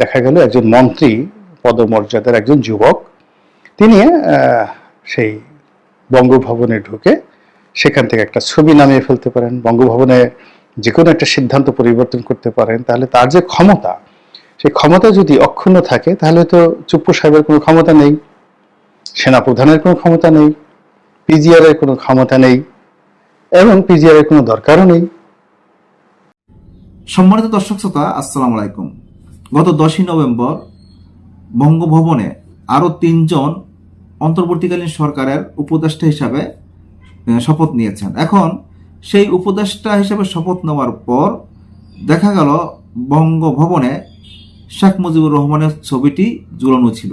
দেখা গেল একজন মন্ত্রী, পদমর্যাদার একজন যুবক। তিনি সেই বঙ্গভবনে ঢুকে সেখান থেকে একটা ছবি নামিয়ে ফেলতে পারেন। বঙ্গভবনে যে কোনো একটা সিদ্ধান্ত পরিবর্তন করতে পারেন। তাহলে তার যে ক্ষমতা, সেই ক্ষমতা যদি অক্ষুণ্ণ থাকে, তাহলে তো চুপ্পু সাহেবের কোনো ক্ষমতা নেই, সেনাপ্রধানের কোনো ক্ষমতা নেই পিজিআর এর কোনো ক্ষমতা নেই, এবং পিজিআর এর কোনো দরকারও নেই। সম্মানিত দর্শক শ্রোতা, আসসালামু আলাইকুম। গত দশই নভেম্বর বঙ্গভবনে আরও তিনজন অন্তর্বর্তীকালীন সরকারের উপদেষ্টা হিসাবে শপথ নিয়েছেন। এখন সেই উপদেষ্টা হিসাবে শপথ নেওয়ার পর দেখা গেল বঙ্গভবনে শেখ মুজিবুর রহমানের ছবিটি ঝুলানো ছিল।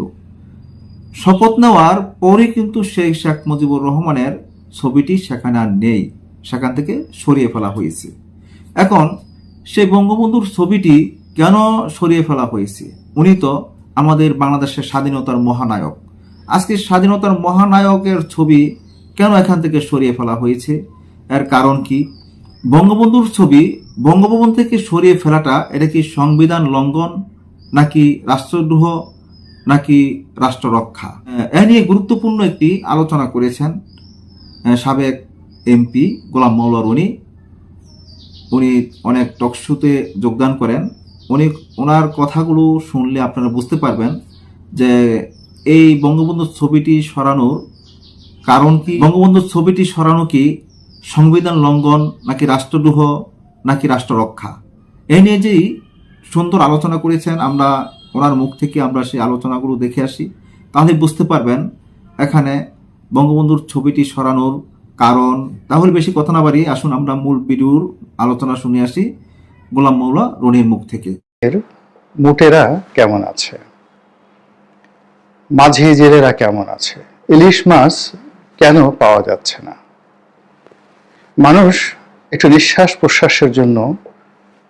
শপথ নেওয়ার পরই কিন্তু সেই শেখ মুজিবুর রহমানের ছবিটি সেখানে আর নেই, সেখান থেকে সরিয়ে ফেলা হয়েছে। এখন সেই বঙ্গবন্ধুর ছবিটি কেন সরিয়ে ফেলা হয়েছে? উনি তো আমাদের বাংলাদেশের স্বাধীনতার মহানায়ক। আজকে স্বাধীনতার মহানায়কের ছবি কেন এখান থেকে সরিয়ে ফেলা হয়েছে? এর কারণ কি? বঙ্গবন্ধুর ছবি, বঙ্গভবন থেকে সরিয়ে ফেলাটা এটা কি সংবিধান লঙ্ঘন, নাকি রাষ্ট্রদ্রোহ, নাকি রাষ্ট্র রক্ষা এ নিয়ে গুরুত্বপূর্ণ একটি আলোচনা করেছেন সাবেক এমপি গোলাম মৌলা রনি উনি অনেক টকশুতে যোগদান করেন। উনি, ওনার কথাগুলো শুনলে আপনারা বুঝতে পারবেন যে এই বঙ্গবন্ধুর ছবিটি সরানোর কারণ কি? বঙ্গবন্ধুর ছবিটি সরানো কি সংবিধান লঙ্ঘন নাকি রাষ্ট্রদ্রোহ নাকি রাষ্ট্র রক্ষা এই নিয়ে যেই সুন্দর আলোচনা করেছেন আমরা, ওনার মুখ থেকে আমরা সেই আলোচনাগুলো দেখে আসি, তাহলে বুঝতে পারবেন এখানে বঙ্গবন্ধুর ছবিটি সরানোর কারণ। তাহলে বেশি কথা না বাড়িয়ে আসুন, আমরা মূল ভিডিওর আলোচনা শুনে আসি। গোলাম মৌলা রনির মুখ থেকে। মুটেরা কেমন আছে? মাঝি জেলেরা কেমন আছে? ইলিশ মাছ কেন পাওয়া যাচ্ছে না? মানুষ একটু নিঃশ্বাস প্রশ্বাসের জন্য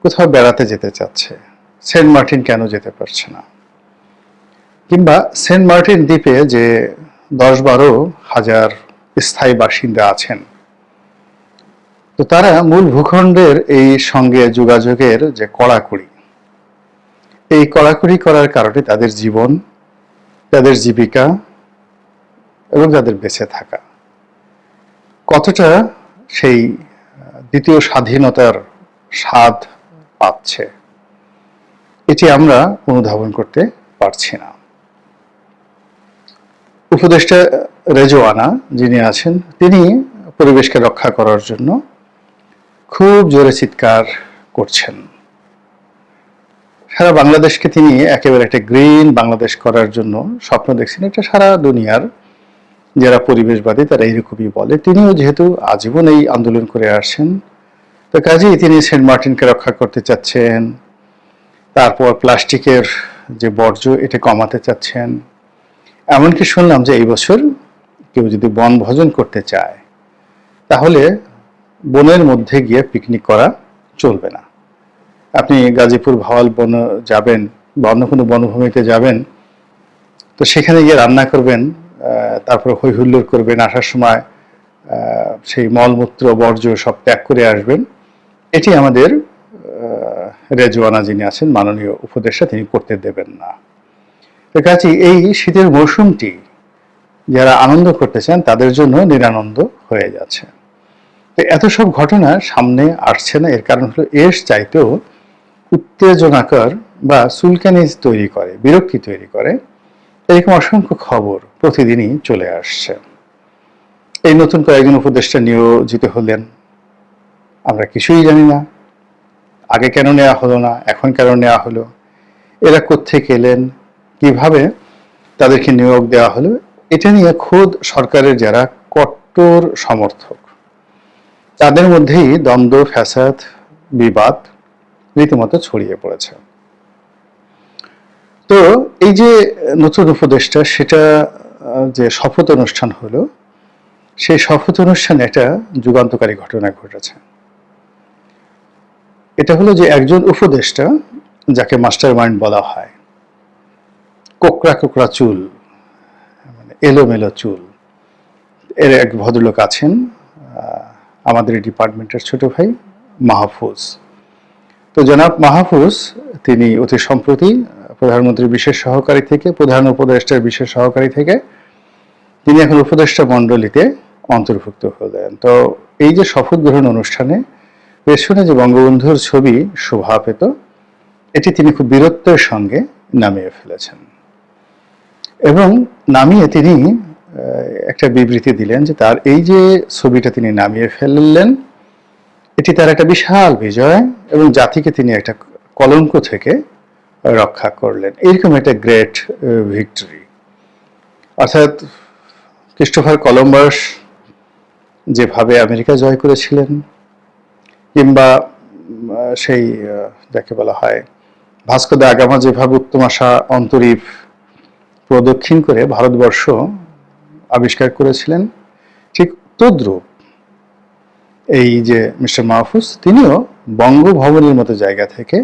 কোথাও বেড়াতে যেতে চাচ্ছে। সেন্ট মার্টিন কেন যেতে পারছে না? কিংবা সেন্ট মার্টিন দ্বীপে যে দশ বারো হাজার স্থায়ী বাসিন্দা আছেন তো তারা মূল ভূখণ্ডের এই সঙ্গে যোগাযোগের যে কড়াকড়ি, এই কড়াকড়ি করার কারণে তাদের জীবন, তাদের জীবিকা এবং তাদের বেঁচে থাকা। কতটা সেই দ্বিতীয় স্বাধীনতার স্বাদ পাচ্ছে, এটি আমরা অনুধাবন করতে পারছি না। উপদেষ্টা রেজওয়ানা যিনি আছেন, তিনি পরিবেশকে রক্ষা করার জন্য খুব জোরে চিৎকার করছেন। সারা বাংলাদেশকে তিনি একেবারে একটা গ্রিন বাংলাদেশ করার জন্য স্বপ্ন দেখছেন। এটা সারা দুনিয়ার যারা পরিবেশবাদী তারা এইরকমই বলে। তিনিও যেহেতু আজীবন এই আন্দোলন করে আসছেন, তো কাজেই তিনি সেন্ট মার্টিনকে রক্ষা করতে চাচ্ছেন, তারপর প্লাস্টিকের যে বর্জ্য এটা কমাতে চাচ্ছেন। এমনকি শুনলাম যে এই বছর কেউ যদি বনভোজন করতে চায়, তাহলে বনের মধ্যে গিয়ে পিকনিক করা চলবে না। আপনি গাজীপুর ভাওয়াল বন যাবেন, বা অন্য কোনো বনভূমিতে যাবেন, তো সেখানে গিয়ে রান্না করবেন তারপর হই হুল্লোড় করবেন, আসার সময় সেই মলমূত্র, বর্জ্য সব ত্যাগ করে আসবেন। এটি আমাদের রেজওয়ানা যিনি আছেন, মাননীয় উপদেষ্টা, তিনি করতে দেবেন না। কাজে এই শীতের মৌসুমটি যারা আনন্দ করতে চান, তাদের জন্য নিরানন্দ হয়ে যাচ্ছে। তো এত সব ঘটনা সামনে আসছে না, এর কারণ হলো এর চাইতেও উত্তেজনাকর বা সুলকানি তৈরি করে, বিরক্তি তৈরি করে, এরকম অসংখ্য খবর প্রতিদিনই চলে আসছে। এই নতুন কয়েকজন উপদেষ্টা নিয়োজিত হলেন। আমরা কিছুই জানি না। আগে কেন নেওয়া হলো না, এখন কেন নেওয়া হলো? এরা কোত্থেকে এলেন? কীভাবে তাদেরকে নিয়োগ দেওয়া হলো? এটা নিয়ে খোদ সরকারের যারা কট্টর সমর্থক তাদের মধ্যেই দ্বন্দ্ব, ফ্যাসাদ, বিবাদ রীতিমতো ছড়িয়ে পড়েছে। তো এই যে নতুন উপদেশটা সেটা যে শপথ অনুষ্ঠান হলো, সেই শপথ অনুষ্ঠানে একটা যুগান্তকারী ঘটনা ঘটেছে। এটা হলো যে একজন উপদেষ্টা, যাকে মাস্টার মাইন্ড বলা হয়, কোকড়া কোকড়া চুল মানে এলোমেলো চুল, এর এক ভদ্রলোক আছেন আমাদের ডিপার্টমেন্টের ছোট ভাই মাহফুজ। তো জনাব মাহফুজ, তিনি অতি সম্প্রতি প্রধানমন্ত্রীর বিশেষ সহকারী থেকে, প্রধান উপদেষ্টার বিশেষ সহকারী থেকে তিনি এখন উপদেষ্টা মণ্ডলীতে অন্তর্ভুক্ত হলেন। তো এই যে শপথ গ্রহণ অনুষ্ঠানে পেছনে যে বঙ্গবন্ধুর ছবি শোভা পেত, এটি তিনি খুব বীরত্বের সঙ্গে নামিয়ে ফেলেছেন। এবং নামিয়ে তিনি একটা বিবৃতি দিলেন যে তার এই যে ছবিটা তিনি নামিয়ে ফেললেন, এটি তার একটা বিশাল বিজয় এবং জাতিকে তিনি একটা কলঙ্ক থেকে রক্ষা করলেন। এইরকম একটা গ্রেট ভিক্টরি অর্থাৎ ক্রিস্টোফার কলম্বাস যেভাবে আমেরিকা জয় করেছিলেন, কিংবা সেই যাকে বলা হয় ভাস্কো দা আগামা যেভাবে উত্তম আশা অন্তরীপ প্রদক্ষিণ করে ভারতবর্ষ আবিষ্কার করেছিলেন। ঠিক তদ্রূপ এই যে মিস্টার মাহফুজ, তিনিও বঙ্গভবনের মতো জায়গা থেকে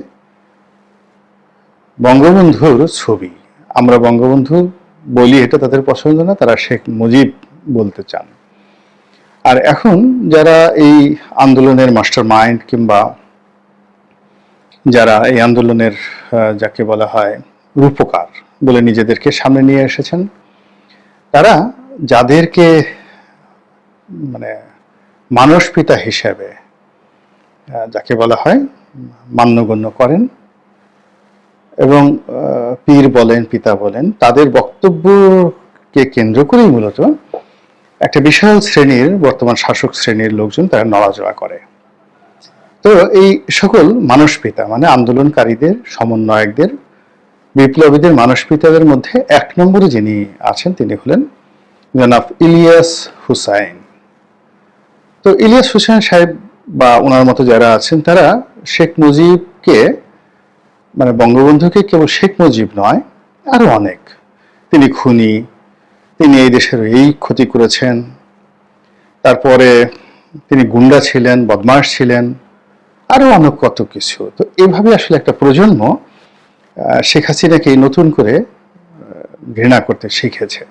বঙ্গবন্ধুর ছবি। আমরা বঙ্গবন্ধু বলি, এটা তাদের পছন্দ না, তারা শেখ মুজিব বলতে চান। আর এখন যারা এই আন্দোলনের মাস্টার মাইন্ড কিংবা যারা এই আন্দোলনের যাকে বলা হয় রূপকার বলে নিজেদেরকে সামনে নিয়ে এসেছেন, তারা যাদেরকে মানে মানস পিতা হিসেবে যাকে বলা হয়, মান্যগণ্য করেন এবং পীর বলেন, পিতা বলেন, তাদের বক্তব্যকে কেন্দ্র করেই মূলত একটা বিশাল শ্রেণির, বর্তমান শাসক শ্রেণির লোকজন তারা নড়াচড়া করে। তো এই সকল মানস পিতা মানে আন্দোলনকারীদের, সমন্বয়কদের, বিপ্লবীদের মানস পিতাদের মধ্যে এক নম্বরে যিনি আছেন, তিনি হলেন জনাব ইলিয়াস হুসাইন। তো ইলিয়াস হুসাইন সাহেব বা ওনার মতো যারা আছেন, তারা শেখ মুজিবকে মানে বঙ্গবন্ধুকে কেবল শেখ মুজিব নয়, আরও অনেক। তিনি খুনি, তিনি এই দেশের এই ক্ষতি করেছেন। তারপরে তিনি গুন্ডা ছিলেন, বদমাশ ছিলেন, আরও অনেক কত কিছু। তো এভাবে আসলে একটা প্রজন্ম শেখ হাসিনাকে নতুন করে ঘৃণা করতে শিখেছে।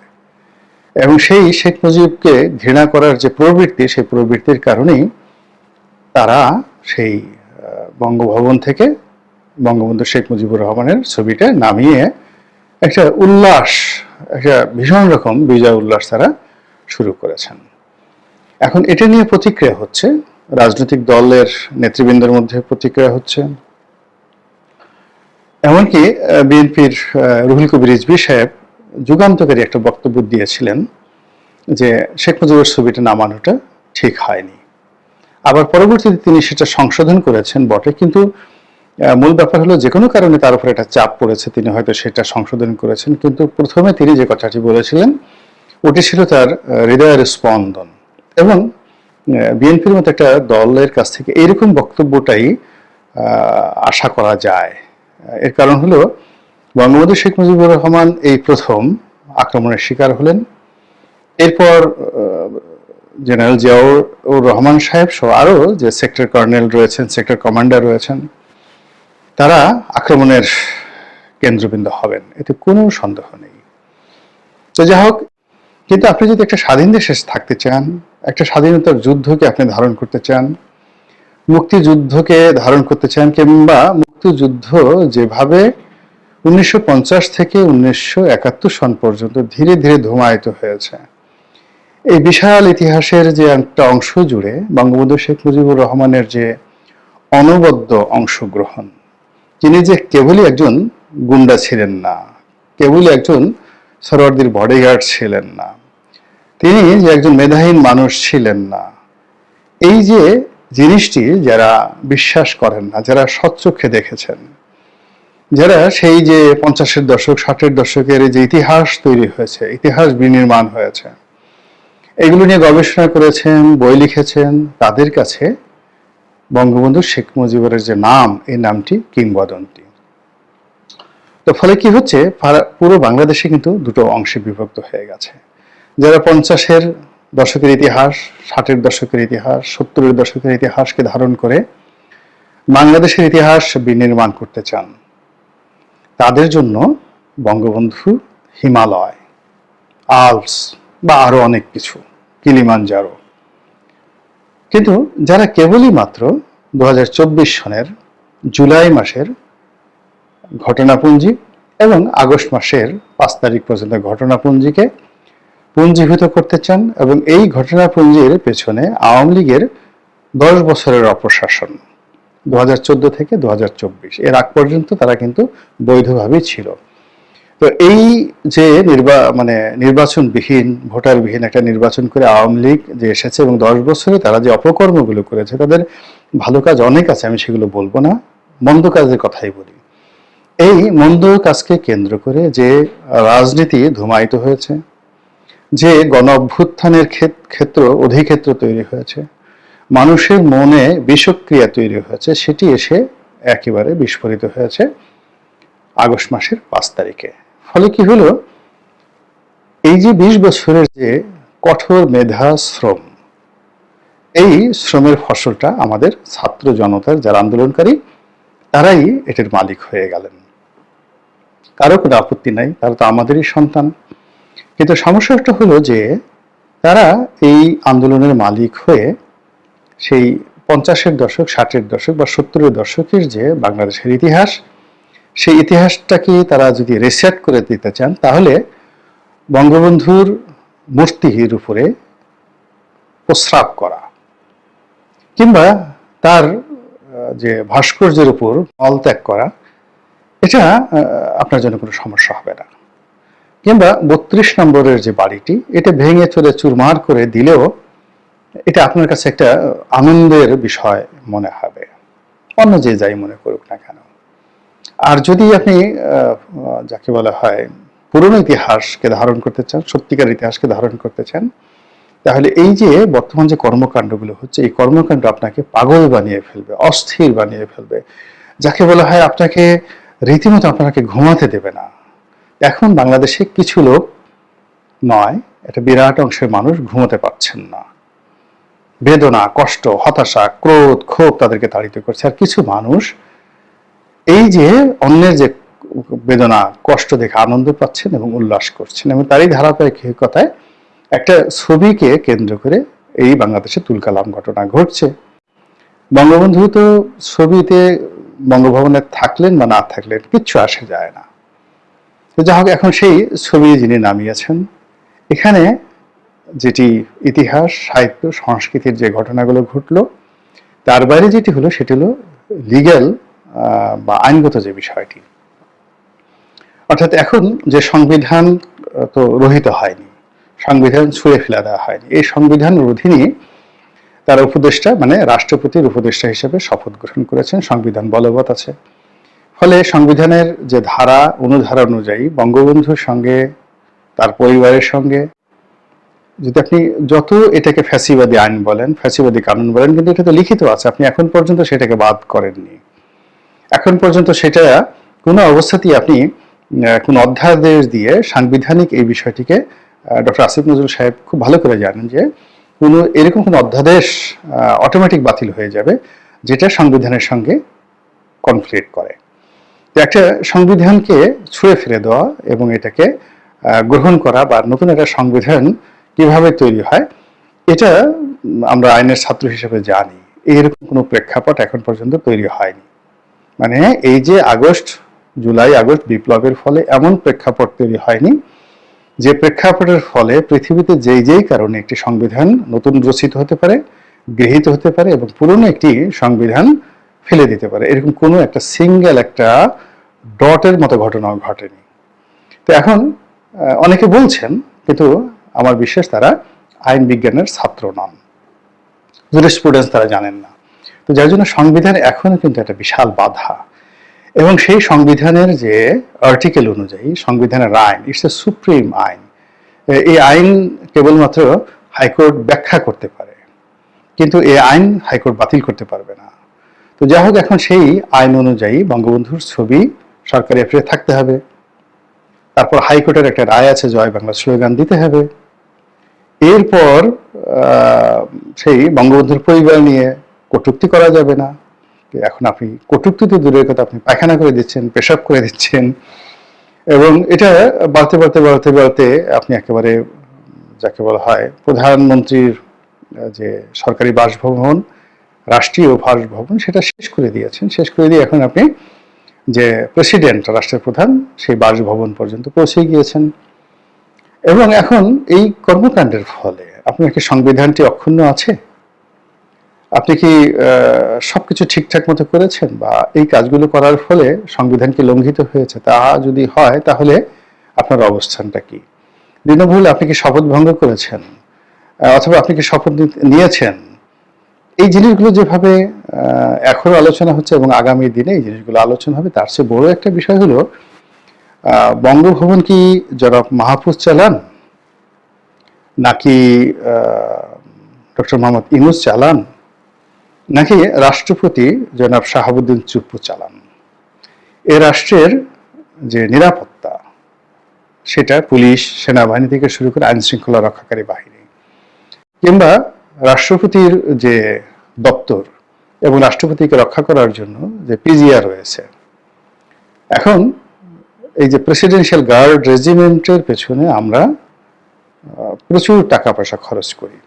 এবং সেই শেখ মুজিবকে ঘৃণা করার যে প্রবৃত্তি, সেই প্রবৃত্তির কারণেই তারা সেই বঙ্গভবন থেকে বঙ্গবন্ধু শেখ মুজিবুর রহমানের ছবিটা নামিয়ে একটা উল্লাস, একটা ভীষণ রকম বিজয় উল্লাস তারা শুরু করেছেন। এখন এটা নিয়ে প্রতিক্রিয়া হচ্ছে, রাজনৈতিক দলের নেতৃবৃন্দের মধ্যে প্রতিক্রিয়া হচ্ছে। এমনকি বিএনপির রুহুল কবির রিজভী সাহেব যুগান্তকারী একটা বক্তব্য দিয়েছিলেন যে শেখ মুজিবের ছবিটা নামানোটা ঠিক হয়নি। আবার পরবর্তীতে তিনি সেটা সংশোধন করেছেন বটে, কিন্তু মূল ব্যাপার হলো যে কোনো কারণে তার উপর একটা চাপ পড়েছে, তিনি হয়তো সেটা সংশোধন করেছেন, কিন্তু প্রথমে তিনি যে কথাটি বলেছিলেন, ওটি ছিল তার হৃদয়ের স্পন্দন। এবং বিএনপির মতো একটা দলের কাছ থেকে এইরকম বক্তব্যটাই আশা করা যায়। এর কারণ হলো বঙ্গবন্ধু শেখ মুজিবুর রহমান এই প্রথম আক্রমণের শিকার হলেন। এরপর জেনারেল জিয়াউর রহমান সাহেব সহ আরও যে সেক্টর কর্নেল রয়েছেন, সেক্টর কমান্ডার রয়েছেন, তারা আক্রমণের কেন্দ্রবিন্দু হবেন। এতে কোনো সন্দেহ নেই। তো যাই হোক, কিন্তু আপনি যদি একটা স্বাধীন দেশে থাকতে চান, একটা স্বাধীনতার যুদ্ধকে আপনি ধারণ করতে চান, মুক্তিযুদ্ধকে ধারণ করতে চান, কিংবা মুক্তিযুদ্ধ যেভাবে উনিশশো পঞ্চাশ থেকে উনিশশো একাত্তর সন পর্যন্ত ধীরে ধীরে ধুমায়িত হয়েছে। এই বিশাল ইতিহাসের যে একটা অংশ জুড়ে বঙ্গবন্ধু শেখ মুজিবুর রহমানের যে অনবদ্য অংশগ্রহণ, তিনি যে কেবলই একজন গুন্ডা ছিলেন না, কেবলই একজন সরওয়ার্দির বডিগার্ড ছিলেন না, তিনি যে একজন মেধাহীন মানুষ ছিলেন না, এই যে জিনিসটি যারা বিশ্বাস করেন না, যারা সচ্চক্ষে দেখেছেন যারা সেই যে পঞ্চাশের দশক, ষাটের দশকের যে ইতিহাস তৈরি হয়েছে, ইতিহাস বিনির্মাণ হয়েছে, এগুলো নিয়ে গবেষণা করেছেন, বই লিখেছেন, তাদের কাছে বঙ্গবন্ধু শেখ মুজিবুরের যে নাম, এই নামটি কিংবদন্তি। তো ফলে কি হচ্ছে? পুরো বাংলাদেশে কিন্তু দুটো অংশে বিভক্ত হয়ে গেছে। যারা পঞ্চাশের দশকের ইতিহাস, ষাটের দশকের ইতিহাস, সত্তরের দশকের ইতিহাসকে ধারণ করে বাংলাদেশের ইতিহাস বিনির্মাণ করতে চান তাদের জন্য বঙ্গবন্ধু হিমালয় আলপস বা আরও অনেক কিছু কিলিমানজারো কিন্তু যারা কেবলই মাত্র দু হাজার চব্বিশ সনের জুলাই মাসের ঘটনাপুঞ্জি এবং আগস্ট মাসের পাঁচ তারিখ পর্যন্ত ঘটনাপুঞ্জিকে পুঞ্জীভূত করতে চান এবং এই ঘটনাপুঞ্জির পেছনে আওয়ামী লীগের দশ বছরের অপশাসন। দু হাজার চোদ্দ থেকে দু হাজার চব্বিশ। এর আগ পর্যন্ত তারা কিন্তু বৈধভাবেই ছিল। তো এই যে নির্বা মানে নির্বাচনবিহীন, ভোটারবিহীন একটা নির্বাচন করে আওয়ামী লীগ যে এসেছে এবং দশ বছরে তারা যে অপকর্মগুলো করেছে, তাদের ভালো কাজ অনেক আছে, আমি সেগুলো বলব না। মন্দ কাজের কথাই বলি। এই মন্দ কাজকে কেন্দ্র করে যে রাজনীতি ধুমায়িত হয়েছে, যে গণ অভ্যুত্থানের ক্ষেত- ক্ষেত্র, অধিক্ষেত্র তৈরি হয়েছে মানুষের মনে বিষক্রিয়া তৈরি হয়েছে, সেটি এসে একেবারে বিস্ফোরিত হয়েছে আগস্ট মাসের পাঁচ তারিখে। ফলে কি হলো? এই যে বিশ বছরের যে কঠোর মেধা শ্রম, এই শ্রমের ফসলটা আমাদের ছাত্র জনতার যারা আন্দোলনকারী, তারাই এটির মালিক হয়ে গেলেন। কারও কোনো আপত্তি নাই, তারা তো আমাদেরই সন্তান। কিন্তু সমস্যাটা হলো যে, তারা এই আন্দোলনের মালিক হয়ে সেই পঞ্চাশের দশক, ষাটের দশক বা সত্তরের দশকের যে বাংলাদেশের ইতিহাস, সেই ইতিহাসটাকে তারা যদি রিসেট করে দিতে চান, তাহলে বঙ্গবন্ধুর মূর্তির উপরে প্রস্রাব করা কিংবা তার যে ভাস্কর্যের উপর মল ত্যাগ করা, এটা আপনার জন্য কোনো সমস্যা হবে না। কিংবা বত্রিশ নম্বরের যে বাড়িটি, এটা ভেঙে চলে চুরমার করে দিলেও এটা আপনার কাছে একটা আনন্দের বিষয় মনে হবে। অন্য যে যাই মনে করুক না কেন। আর যদি আপনি যাকে বলা হয় পুরনো ইতিহাসকে ধারণ করতে চান সত্যিকার ইতিহাসকে ধারণ করতে চান, তাহলে এই যে বর্তমান যে কর্মকাণ্ডগুলো হচ্ছে, এই কর্মকাণ্ড আপনাকে পাগল বানিয়ে ফেলবে, অস্থির বানিয়ে ফেলবে। যাকে বলা হয় আপনাকে, রীতিমতো আপনাকে ঘুমাতে দেবে না। এখন বাংলাদেশে কিছু লোক নয়, একটা বিরাট অংশের মানুষ ঘুমাতে পারছেন না। বেদনা, কষ্ট, হতাশা, ক্রোধ, ক্ষোভ তাদেরকে তাড়িত করছে। আর কিছু মানুষ এই যে অন্যের যে বেদনা, কষ্ট দেখে আনন্দ পাচ্ছেন এবং উল্লাস করছেন। এবং তারই ধারাবাহিকতায় একটা ছবিকে কেন্দ্র করে এই বাংলাদেশে তুলকালাম ঘটনা ঘটছে। বঙ্গবন্ধু তো ছবিতে বঙ্গভবনে থাকলেন বা না থাকলেন, কিচ্ছু আসে যায় না। তো যা হোক এখন সেই ছবি যিনি নামিয়েছেন, এখানে যেটি ইতিহাস, সাহিত্য, সংস্কৃতির যে ঘটনাগুলো ঘটলো, তার বাইরে যেটি হলো সেটি হলো লিগ্যাল বা আইনগত যে বিষয়টি। অর্থাৎ এখন যে সংবিধান তো রহিত হয়নি, সংবিধান ছুঁড়ে ফেলে দেওয়া হয়নি, এই সংবিধানের অধীনে তার উপদেষ্টা মানে রাষ্ট্রপতির উপদেষ্টা হিসেবে শপথ গ্রহণ করেছেন, সংবিধান বলবৎ আছে। ফলে সংবিধানের যে ধারা, অনুধারা অনুযায়ী বঙ্গবন্ধুর সঙ্গে, তার পরিবারের সঙ্গে যদি আপনি যত এটাকে ফ্যাসিবাদী আইন বলেন, ফ্যাসিবাদী কানুন বলেন, কিন্তু এটা তো লিখিত আছে, আপনি এখন পর্যন্ত সেটাকে বাদ করেননি। এখন পর্যন্ত সেটা কোনো অবস্থাতেই আপনি কোনো অধ্যাদেশ দিয়ে সাংবিধানিক এই বিষয়টিকে ডক্টর আসিফ নজরুল সাহেব খুব ভালো করে জানেন যে, কোনো এরকম কোনো অধ্যাদেশ অটোমেটিক বাতিল হয়ে যাবে, যেটা সংবিধানের সঙ্গে কনফ্লিক্ট করে। একটা সংবিধানকে ছুঁড়ে ফেলে দেওয়া এবং এটাকে গ্রহণ করা বা নতুন একটা সংবিধান কীভাবে তৈরি হয়, এটা আমরা আইনের ছাত্র হিসেবে জানি। এরকম কোনো প্রেক্ষাপট এখন পর্যন্ত তৈরি হয়নি। মানে এই যে আগস্ট, জুলাই, আগস্ট বিপ্লবের ফলে এমন প্রেক্ষাপট তৈরি হয়নি, যে প্রেক্ষাপটের ফলে পৃথিবীতে যেই যেই কারণে একটি সংবিধান নতুন রচিত হতে পারে, গৃহীত হতে পারে এবং পুরনো একটি সংবিধান ফেলে দিতে পারে। এরকম কোনো একটা সিঙ্গেল একটা ডটের মতো ঘটনাও ঘটেনি। তো এখন অনেকে বলছেন, কিন্তু আমার বিশ্বাস তারা আইন বিজ্ঞানের ছাত্র নন। স্টুডেন্টস তারা জানেন না। তো যার জন্য সংবিধান এখনও কিন্তু একটা বিশাল বাধা। এবং সেই সংবিধানের যে আর্টিকেল অনুযায়ী, সংবিধানের আইন ইটস এ সুপ্রিম আইন। এই আইন কেবলমাত্র হাইকোর্ট ব্যাখ্যা করতে পারে। কিন্তু এই আইন হাইকোর্ট বাতিল করতে পারবে না। তো যাই হোক, এখন সেই আইন অনুযায়ী বঙ্গবন্ধুর ছবি সরকারি অ্যাফেয়ারে থাকতে হবে। তারপর হাইকোর্টের একটা রায় আছে, জয় বাংলা স্লোগান দিতে হবে। এরপর সেই বঙ্গবন্ধুর পরিবার নিয়ে কটুক্তি করা যাবে না। এখন আপনি কটূক্তি তো দূরের কথা, আপনি পায়খানা করে দিচ্ছেন, পেশাব করে দিচ্ছেন। এবং এটা বাড়তে বাড়তে বাড়তে বাড়তে আপনি একেবারে যাকে বলা হয় প্রধানমন্ত্রীর যে সরকারি বাসভবন, রাষ্ট্রীয় বাসভবন, সেটা শেষ করে দিয়েছেন। শেষ করে দিয়ে এখন আপনি যে প্রেসিডেন্ট রাষ্ট্রের প্রধান সেই বাসভবন পর্যন্ত পৌঁছে গিয়েছেন। এবং এখন এই কর্মকাণ্ডের ফলে আপনার কি সংবিধানটি অক্ষুণ্ণ আছে? আপনি কি আহ, সবকিছু ঠিকঠাক মতো করেছেন বা এই কাজগুলো করার ফলে সংবিধান কি লঙ্ঘিত হয়েছে? তা যদি হয় তাহলে আপনার অবস্থানটা কি? দিনভুল আপনি কি শপথ ভঙ্গ করেছেন? অথবা আপনি কি শপথ নিয়েছেন? এই জিনিসগুলো যেভাবে এখনও আলোচনা হচ্ছে এবং আগামী দিনে এই জিনিসগুলো আলোচনা হবে, তার চেয়ে বড় একটা বিষয় হলো বঙ্গভবন কি জনাব মাহফুজ চালান নাকি ডক্টর মোহাম্মদ ইনুস চালান নাকি রাষ্ট্রপতি জনাব শাহাবুদ্দিন চুপ্পু চালান? এ রাষ্ট্রের যে নিরাপত্তা, সেটা পুলিশ, সেনাবাহিনী থেকে শুরু করে আইন শৃঙ্খলা রক্ষাকারী বাহিনী কিংবা রাষ্ট্রপতির যে দপ্তর এবং রাষ্ট্রপতিকে রক্ষা করার জন্য যে পিজিআর রয়েছে। এখন এই যে প্রেসিডেন্সিয়াল গার্ড রেজিমেন্টের পেছনে আমরা প্রচুর টাকা পয়সা খরচ করি।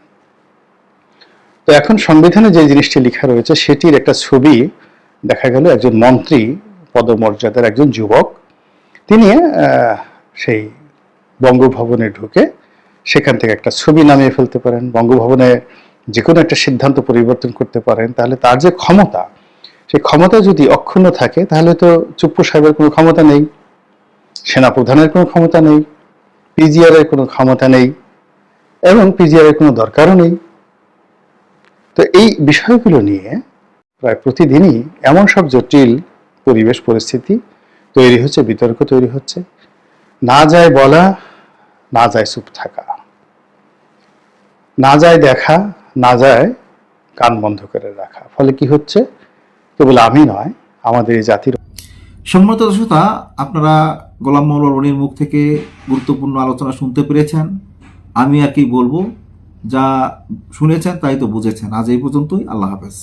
তো এখন সংবিধানে যে জিনিসটি লেখা রয়েছে, সেটির একটা ছবি দেখা গেল একজন মন্ত্রী, পদমর্যাদার একজন যুবক। তিনি সেই বঙ্গভবনে ঢুকে সেখান থেকে একটা ছবি নামিয়ে ফেলতে পারেন। বঙ্গভবনে যে কোনো একটা সিদ্ধান্ত পরিবর্তন করতে পারেন, তাহলে তার যে ক্ষমতা, সেই ক্ষমতা যদি অক্ষুণ্ণ থাকে, তাহলে তো চুপ্পু সাহেবের কোনো ক্ষমতা নেই, সেনাপ্রধানের কোনো ক্ষমতা নেই পিজিআর এর কোনো ক্ষমতা নেই, এবং পিজিআর এর কোনো দরকারও নেই। তো এই বিষয়গুলো নিয়ে প্রায় প্রতিদিনই এমন সব জটিল পরিবেশ পরিস্থিতি তৈরি হচ্ছে, বিতর্ক তৈরি হচ্ছে। না যায় বলা, না যায় চুপ থাকা। না যায় দেখা না যায়, কান বন্ধ করে রাখা। ফলে কি হচ্ছে? কেবল আমি নয়, আমাদের এই জাতির সম্মত দর্শকতা, আপনারা গোলাম মৌলা রনির মুখ থেকে গুরুত্বপূর্ণ আলোচনা শুনতে পেরেছেন। আমি আর কি বলব, যা শুনেছেন তাই তো বুঝেছেন। আজ এই পর্যন্তই, আল্লাহ হাফেজ।